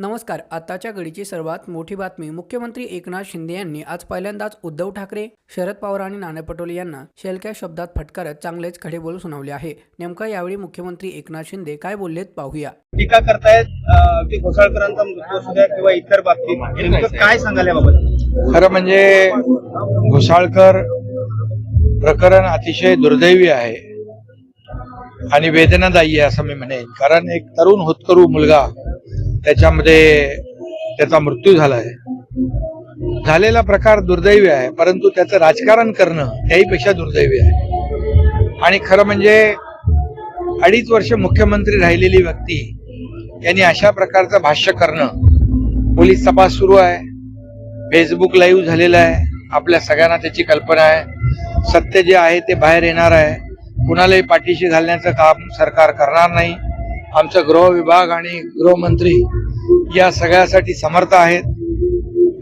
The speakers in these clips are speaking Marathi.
नमस्कार आताच्या घडीची सर्वात मोठी बातमी मुख्यमंत्री एकनाथ शिंदे यांनी आज पहिल्यांदाच उद्धव ठाकरे शरद पवार आणि नाना पटोले यांना शेलक्या शब्दात फटकारत चांगलेच खडे बोल सुनावले आहे. नेमका यावेळी मुख्यमंत्री एकनाथ शिंदे काय बोललेत पाहूया. टीका करतायत की घोसाळकरांचा मृत्यू असू द्या किंवा इतर बाबतीत. नेमकं काय सांगाल याबाबत? खरं म्हणजे घोसाळकर प्रकरण अतिशय दुर्दैवी आहे आणि वेदनादायी आहे असं मी म्हणेन. कारण एक तरुण होतकरू मुलगा त्याच्यामध्ये त्याचा मृत्यू झाला आहे झालेला प्रकार दुर्दैवी आहे परंतु त्याचं राजकारण करणं त्याहीपेक्षा दुर्दैवी आहे. आणि खरं म्हणजे अडीच वर्ष मुख्यमंत्री राहिलेली व्यक्ती यांनी अशा प्रकारचं भाष्य करणं पोलीस तपास सुरू आहे. फेसबुक लाईव्ह झालेलं आहे. आपल्या सगळ्यांना त्याची कल्पना आहे. सत्य जे आहे ते बाहेर येणार आहे. कुणालाही पाठीशी घालण्याचं काम सरकार करणार नाही. आमचा गृह विभाग आणि गृहमंत्री या सगळ्यासाठी समर्थ आहेत.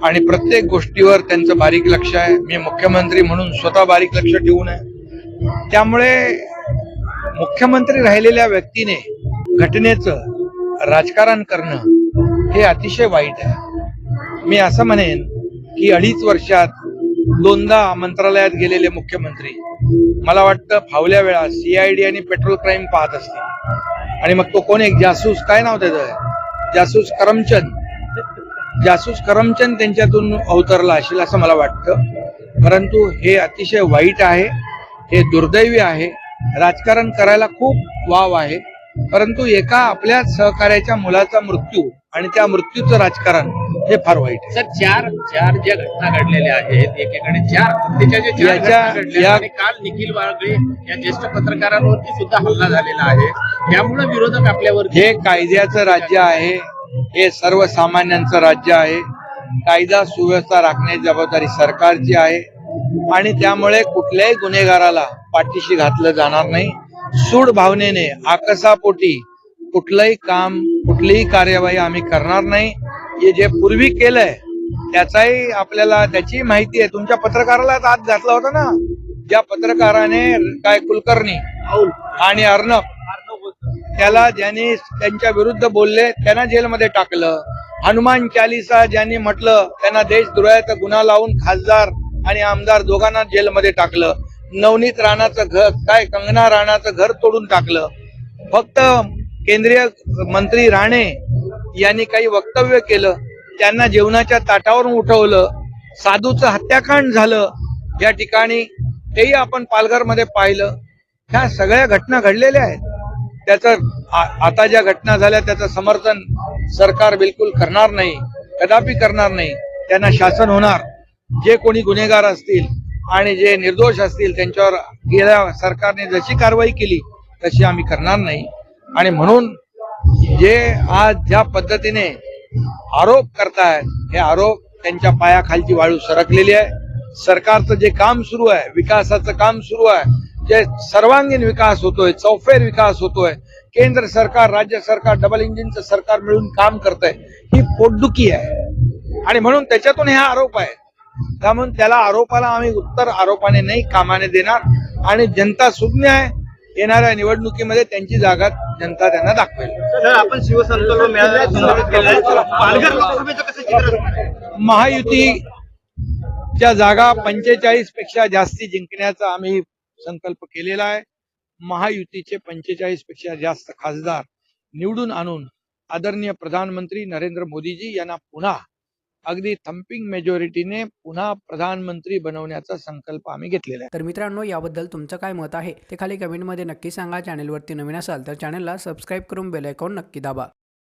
आणि प्रत्येक गोष्टीवर त्यांचं बारीक लक्ष आहे. मी मुख्यमंत्री म्हणून स्वतः बारीक लक्ष ठेवून आहे. त्यामुळे मुख्यमंत्री राहिलेल्या व्यक्तीने घटनेचं राजकारण करणं हे अतिशय वाईट आहे. मी असं म्हणेन की अडीच वर्षात दोनदा मंत्रालयात गेलेले मुख्यमंत्री मला वाटतं फावल्या वेळा सीआयडी आणि पेट्रोल क्राईम पाहत असतील. आणि मग तो कोण एक जासूस काय नाव त्याचं? जासूस करमचंद. जासूस करमचंद त्यांच्यातून अवतरला असेल असं मला वाटतं. परंतु हे अतिशय वाईट आहे हे दुर्दैवी आहे. राजकारण करायला खूप वाव आहे. परंतु एका आपल्या सहकार्याच्या मुलाचा मृत्यू आणि त्या मृत्यूचं राजकारण हे फार वाईट आहे. सर चार चार ज्या घटना घडलेल्या आहेत एकीकडे चार हत्येच्या ज्या चार याच्या- घटना घडल्या या- आणि काल निखिल वाळगे या ज्येष्ठ पत्रकारांवरती सुद्धा हल्ला झालेला आहे. त्यामुळे विरोधक आपल्यावर हे कायद्याचं राज्य आहे हे सर्वसामान्यांचं राज्य आहे. कायदा सुव्यवस्था राखण्याची जबाबदारी सरकारची आहे. आणि त्यामुळे कुठल्याही गुन्हेगाराला पाठीशी घातलं जाणार नाही. सूड भावनेने आकसापोटी कुठलंही काम कुठलीही कार्यवाही आम्ही करणार नाही. हे जे पूर्वी केलंय त्याचाही आपल्याला त्याची माहिती आहे. तुमच्या पत्रकाराला आत घातला होता ना? ज्या पत्रकाराने काय कुलकर्णी आणि अर्णब त्याला ज्यांनी त्यांच्या विरुद्ध बोलले त्यांना जेलमध्ये टाकलं. हनुमान चालिसा ज्यांनी म्हटलं त्यांना देशद्रोहाचा गुन्हा लावून खासदार आणि आमदार दोघांना जेलमध्ये टाकलं. नवनीत राणाचं घर काय कंगना राणाचं घर तोडून टाकलं. फक्त केंद्रीय मंत्री राणे यांनी काही वक्तव्य केलं त्यांना जेवणाच्या ताटावरून उठवलं साधूचं हत्याकांड झालं या ठिकाणी तेही आपण पालघरमध्ये पाहिलं. ह्या सगळ्या घटना घडलेल्या आहेत. त्याचं आता ज्या घटना झाल्या त्याचं समर्थन सरकार बिलकुल करणार नाही कदापि करणार नाही. त्यांना शासन होणार. जे कोणी गुन्हेगार असतील आणि जे निर्दोष असतील त्यांच्यावर गेल्या सरकारने जशी कारवाई केली तशी आम्ही करणार नाही. आणि म्हणून जे आज ज्या पद्धतीने आरोप करतायत हे आरोप त्यांच्या पायाखालची वाळू सरकलेली आहे. सरकारचं जे काम सुरू आहे विकासाचं काम सुरू आहे जे सर्वांगीण विकास होतोय चौफेर विकास होतोय केंद्र सरकार राज्य सरकार डबल इंजिनचं सरकार मिळून काम करतंय ही पोटदुखी आहे. आणि म्हणून त्याच्यातून हे आरोप आहे त्यामुळे त्याला आरोपाला आम्ही उत्तर आरोपाने नाही कामाने देणार. आणि जनता सुज्ञ आहे. येणाऱ्या निवडणुकीमध्ये त्यांची जागा जनता त्यांना दाखवेल. सर आपण शिवसंकल्प मेळाव्यात? महायुतीच्या जागा पंचेचाळीसपेक्षा जास्ती जिंकण्याचा आम्ही संकल्प केलेला आहे. महायुतीचे पंचेचाळीसपेक्षा जास्त खासदार निवडून आणून आदरणीय प्रधानमंत्री नरेंद्र मोदीजी यांना पुन्हा अगदी थम्पिंग मेजॉरिटीने पुन्हा प्रधानमंत्री बनवण्याचा संकल्प आम्ही घेतलेला आहे. तर मित्रांनो याबद्दल तुमचं काय मत आहे ते खाली कमेंटमध्ये नक्की सांगा. चॅनेलवरती नवीन असाल तर चॅनेलला सबस्क्राईब करून बेल आयकॉन नक्की दाबा.